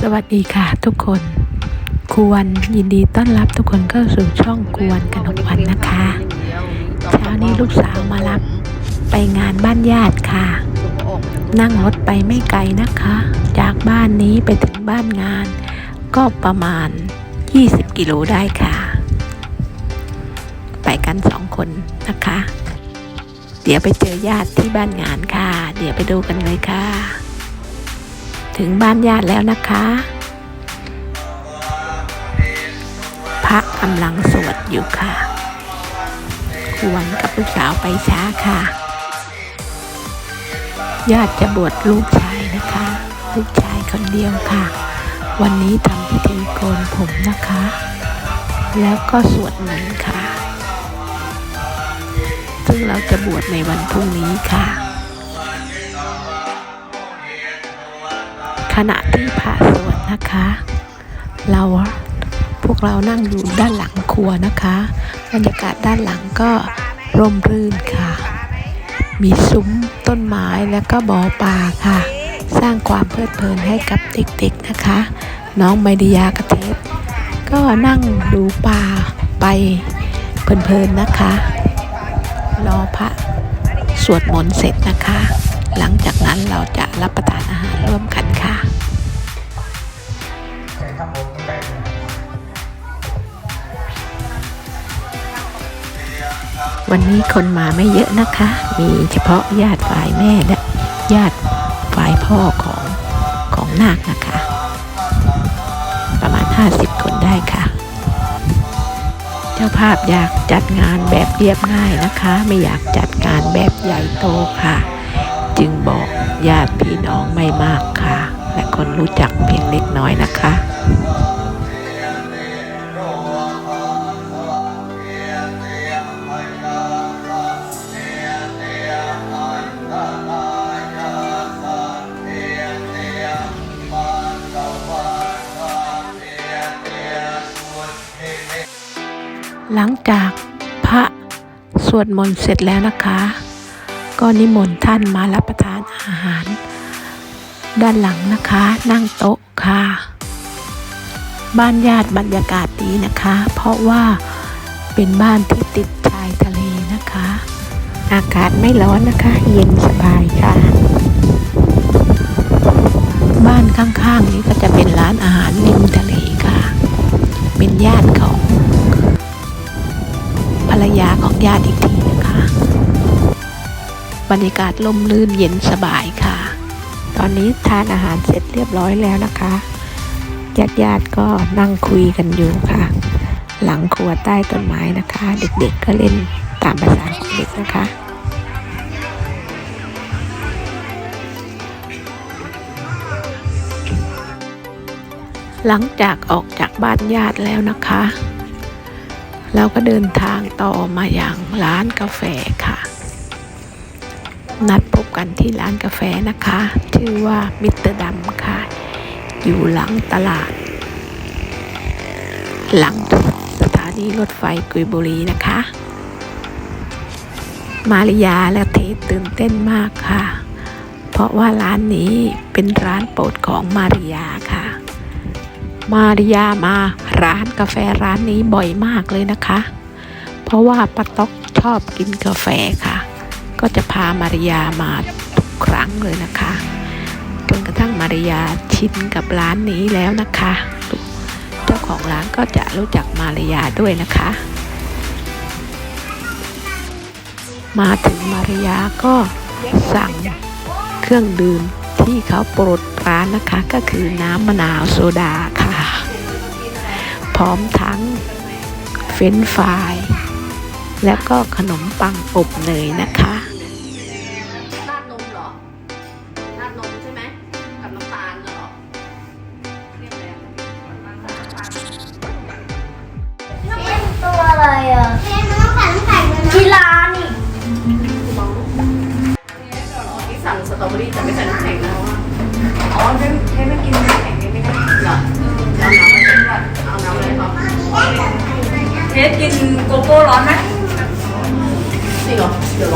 สวัสดีค่ะทุกคนควรยินดีต้อนรับทุกคนเข้าสู่ช่องกวนกนกวันนะคะ เช้านี้ลูกสาวมารับ ไปงานบ้านญาติค่ะ นั่งรถไปไม่ไกลนะคะ จากบ้านนี้ไปถึงบ้านงาน ก็ประมาณ 20 กิโลได้ค่ะ ไปกันสองคนนะคะ เดี๋ยวไปเจอญาติที่บ้านงานค่ะ เดี๋ยวไปดูกันเลยค่ะ ถึงบ้านญาติแล้วนะคะ พระกำลังสวดอยู่ค่ะควรกับลูกสาวไปช้าค่ะ ญาติจะบวชลูกชายนะคะ ลูกชายคนเดียวค่ะ วันนี้ทำพิธีโกนผมนะคะ แล้วก็สวดมนต์ค่ะ ซึ่งเราจะบวชในวันพรุ่งนี้ค่ะ ขณะที่พระสวดนะคะ เราพวกเรานั่งอยู่ด้านหลังครัวนะคะ บรรยากาศด้านหลังก็ร่มรื่นค่ะ มีซุ้มต้นไม้แล้วก็บ่อปลาค่ะ สร้างความเพลิดเพลินให้กับเด็กๆนะคะ น้องไมดียกระเทศก็นั่งดูปลาไปเพลินๆนะคะ รอพระสวดมนต์เสร็จนะคะ หลังจากนั้นเราจะรับประทานอาหารร่วมกันค่ะวันนี้คนมาไม่เยอะนะคะ มีเฉพาะญาติฝ่ายแม่และญาติฝ่ายพ่อของของนาคนะคะ ประมาณ 50 คนได้ค่ะ เจ้าภาพอยากจัดงานแบบเรียบง่ายนะคะ ไม่อยากจัดงานแบบใหญ่โตค่ะ จึงบอกญาติพี่น้องไม่มากค่ะ และคนรู้จักเพียงเล็กน้อยนะคะหลังจากพระสวดมนต์เสร็จแล้วนะคะ ก็นิมนต์ท่านมารับประทานอาหาร ด้านหลังนะคะ นั่งโต๊ะค่ะ บ้านญาติบรรยากาศดีนะคะ เพราะว่าเป็นบ้านที่ติดชายทะเลนะคะ อากาศไม่ร้อนนะคะ เย็นสบายค่ะ บ้านข้างๆนี้ก็จะเป็นร้านอาหารริมทะเลค่ะ เป็นญาติของภรรยาของญาติอีกที บรรยากาศล่มลื่นเย็นสบายค่ะ ตอนนี้ทานอาหารเสร็จเรียบร้อยแล้วนะคะญาติญาติๆก็นั่งคุยกันอยู่ค่ะ หลังครัวใต้ต้นไม้นะคะ เด็กๆก็เล่นตามภาษาของเด็กนะคะหลังจากออกจากบ้านญาติแล้วนะคะ เราก็เดินทางต่อมาอย่างร้านกาแฟ นัดพบกันที่ร้านกาแฟนะคะ ชื่อว่ามิสเตอร์ดัมค่ะ อยู่หลังตลาด หลังสถานีรถไฟกุยบุรีนะคะ มาริยาและเทสตื่นเต้นมากค่ะ เพราะว่าร้านนี้เป็นร้านโปรดของมาริยาค่ะ มาริยามาร้านกาแฟร้านนี้บ่อยมากเลยนะคะ เพราะว่าป้าต๊อกชอบกินกาแฟค่ะ ก็จะพามาริยามาทุกครั้งเลยนะคะจนกระทั่งมาริยาชินกับร้านนี้แล้วนะคะ เจ้าของร้านก็จะรู้จักมาริยาด้วยนะคะ มาถึงมาริยาก็สั่งเครื่องดื่มที่เขาโปรดร้านนะคะก็คือน้ำมะนาวโซดาค่ะ พร้อมทั้งเฟรนฟราย และก็ขนมปังอบเนยนะคะ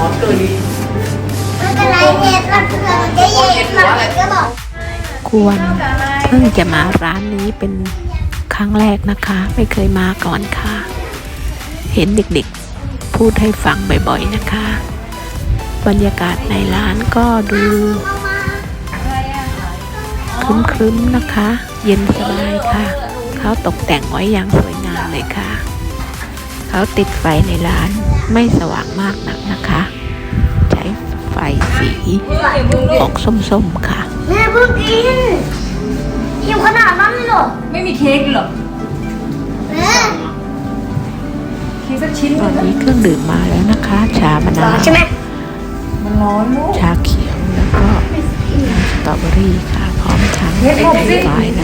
อเดี๋ยวร้อนเกินดิไม่เป็นไรเนี่ยก็เผื่อมันจะเย็นมันก็บอกควรกับอะไรเพิ่งจะมาร้านนี้เป็นครั้งแรกนะคะ ไม่เคยมาก่อนค่ะ เห็นเด็กๆ พูดให้ฟังบ่อยๆนะคะ บรรยากาศในร้านก็ดูครึ้มๆนะคะ เย็นสบายค่ะ เขาตกแต่งไว้อย่างสวยงามเลยค่ะ เขาติดไฟในร้านไม่สว่างมากนักนะคะ ใช้ไฟสีออกส้มๆค่ะ แม่เพิ่งกินหิวขนาดนั้นเลยเหรอ ไม่มีเค้กเหรอแม่เค้กสักชิ้นตอนนี้เครื่องดื่มมาแล้วนะคะ ชามะนาวใช่ไหมมันร้อนลูกชาเขียวแล้วก็สตรอเบอรี่ค่ะ พร้อมทั้งเค้กหกสิไฟนะคะ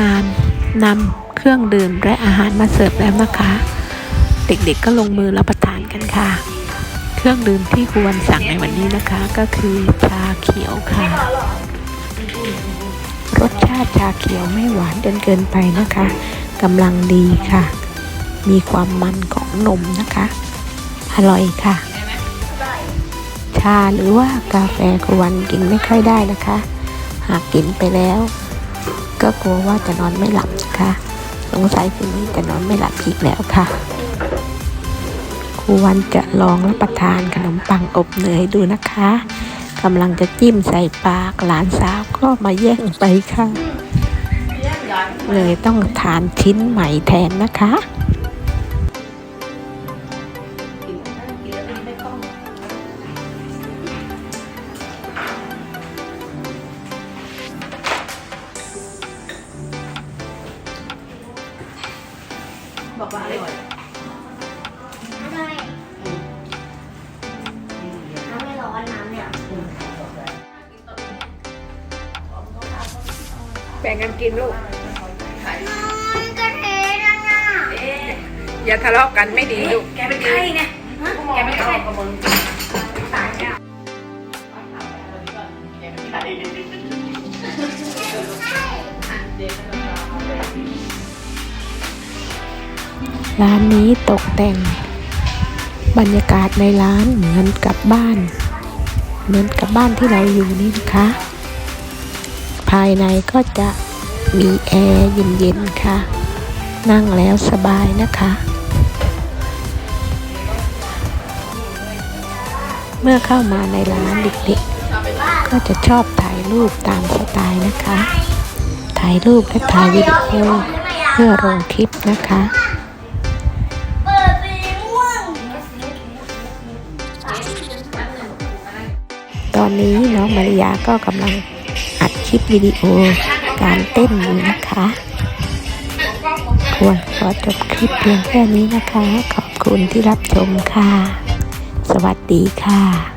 งานนำเครื่องดื่มและอาหารมาเสิร์ฟแล้วนะคะ เด็กๆก็ลงมือรับประทานกันค่ะ เครื่องดื่มที่ควรสั่งในวันนี้นะคะก็คือชาเขียวค่ะ รสชาติชาเขียวไม่หวานจนเกินไปนะคะกำลังดีค่ะ มีความมันของนมนะคะ อร่อยค่ะ ชาหรือว่ากาแฟกวันกินไม่ค่อยได้นะคะ หากกินไปแล้ว ก็กลัวว่าจะนอนไม่หลับค่ะสงสัยคืนนี้จะนอนไม่หลับอีกแล้วค่ะครูวันจะลองรับประทานขนมปังอบเนยดูนะคะกำลังจะจิ้มใส่ปากหลานสาวก็มาแย่งไปค่ะ เลยต้องทานชิ้นใหม่แทนนะคะ บอกว่าอร่อยทำไมน้ำไม่ร้อนน้ำเนี่ยแบ่งกันกินลูกมันกระเทนั่นน่ะอย่าทะเลาะกันไม่ดีลูกแกเป็นไข้เนี่ยแกเป็นไข้กับมึง ร้านนี้ตกแต่ง บรรยากาศในร้านเหมือนกับบ้าน เหมือนกับบ้านที่เราอยู่นี่นะคะ ภายในก็จะมีแอร์เย็นๆค่ะ นั่งแล้วสบายนะคะเมื่อเข้ามาในร้านเด็กๆ ก็จะชอบถ่ายรูปตามสไตล์นะคะ ถ่ายรูปและถ่ายวิดีโอเพื่อลงคลิปนะคะ อนนี้น้องมาริยาก็กำลังอัดคลิปวิดีโอการเต้นอยู่นะคะควรขอจบคลิปเพียงแค่นี้นะคะ ขอบคุณที่รับชมค่ะ สวัสดีค่ะ